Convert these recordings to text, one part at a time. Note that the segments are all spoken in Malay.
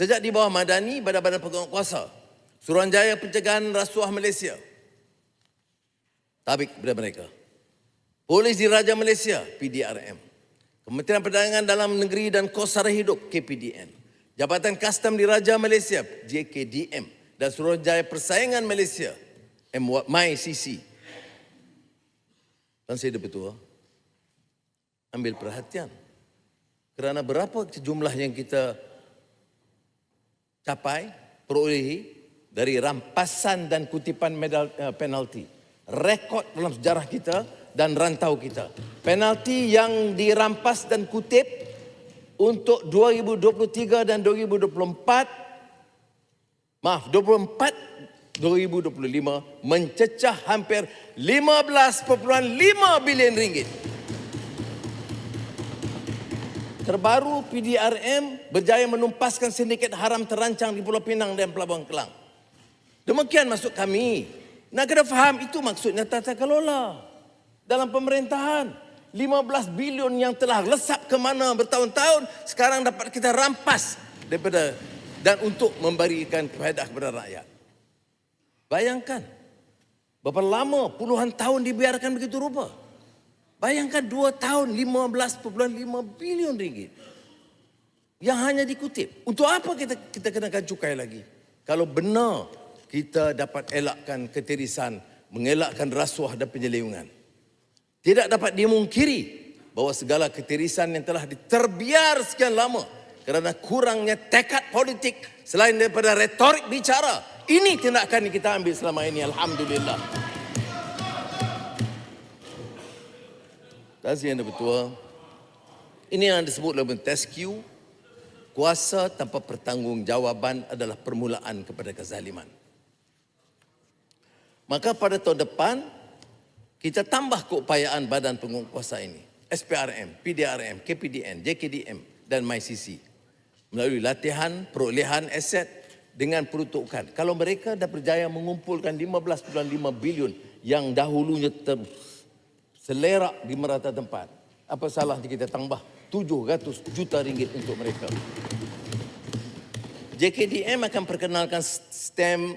Sejak di bawah Madani, Badan-Badan Pegang Kuasa, Suruhanjaya Pencegahan Rasuah Malaysia, tabik kepada mereka. Polis Diraja Malaysia, PDRM. Kementerian Perdagangan Dalam Negeri dan Kos Sara Hidup, KPDN. Jabatan Kastam Diraja Malaysia, JKDM. Dan Suruhanjaya Persaingan Malaysia, MyCC. Dan saya betul, ambil perhatian. Kerana berapa jumlah yang kita capai, perolehi dari rampasan dan kutipan medal uh, penalti. Rekod dalam sejarah kita dan rantau kita. Penalti yang dirampas dan kutip untuk 2023 dan 2024 maaf 24 2025 mencecah hampir 15.5 bilion ringgit. Terbaru PDRM berjaya menumpaskan sindiket haram terancang di Pulau Pinang dan Pelabuhan Kelang. Demikian maksud kami. Nak kena faham itu maksudnya tata kelola dalam pemerintahan. 15 bilion yang telah lesap ke mana bertahun-tahun sekarang dapat kita rampas daripada dan untuk memberikan faedah kepada rakyat. Bayangkan berapa lama puluhan tahun dibiarkan begitu rupa. Bayangkan dua tahun 15.5 bilion ringgit. Yang hanya dikutip. Untuk apa kita kita kenakan cukai lagi? Kalau benar kita dapat elakkan ketirisan, mengelakkan rasuah dan penyelewengan. Tidak dapat dimungkiri bahawa segala ketirisan yang telah diterbiar sekian lama kerana kurangnya tekad politik selain daripada retorik bicara. Ini tindakan yang kita ambil selama ini. Alhamdulillah. Tazi yang betul. Ini yang disebut dalam Q. Kuasa tanpa pertanggungjawaban adalah permulaan kepada kezaliman. Maka pada tahun depan, kita tambah keupayaan badan penguasa ini. SPRM, PDRM, KPDN, JKDM dan MyCC. Melalui latihan, perolehan aset dengan peruntukan. Kalau mereka dah berjaya mengumpulkan 15.5 bilion yang dahulunya ter, selerak di merata tempat. Apa salahnya kita tambah 700 juta ringgit untuk mereka. JKDM akan perkenalkan stem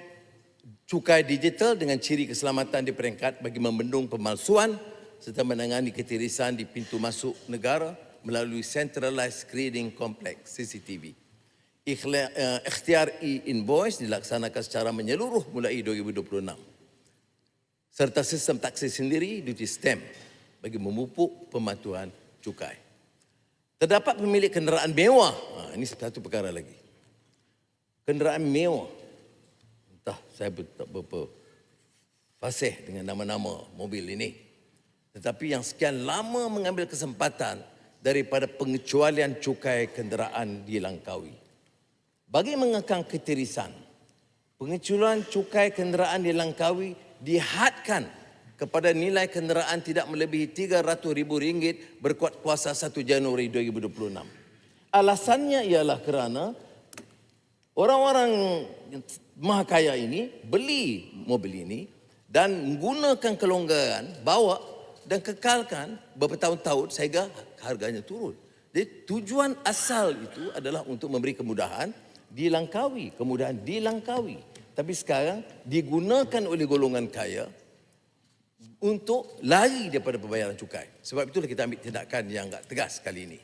cukai digital dengan ciri keselamatan di peringkat bagi membendung pemalsuan serta menangani ketirisan di pintu masuk negara melalui Centralized Screening Complex CCTV. Eh, Ikhtiar e-invoice dilaksanakan secara menyeluruh mulai 2026 serta sistem taksi sendiri duty stamp bagi memupuk pematuhan cukai. Terdapat pemilik kenderaan mewah. Ha, ini satu perkara lagi. Kenderaan mewah. Entah saya tak berapa fasih dengan nama-nama mobil ini. Tetapi yang sekian lama mengambil kesempatan daripada pengecualian cukai kenderaan di Langkawi. Bagi mengekang ketirisan, pengecualian cukai kenderaan di Langkawi dihadkan kepada nilai kenderaan tidak melebihi RM300,000 berkuat kuasa 1 Januari 2026. Alasannya ialah kerana orang-orang maha kaya ini beli mobil ini dan menggunakan kelonggaran bawa dan kekalkan beberapa tahun-tahun sehingga harganya turun. Jadi tujuan asal itu adalah untuk memberi kemudahan dilangkawi, kemudahan dilangkawi. Tapi sekarang digunakan oleh golongan kaya untuk lari daripada pembayaran cukai. Sebab itulah kita ambil tindakan yang agak tegas kali ini.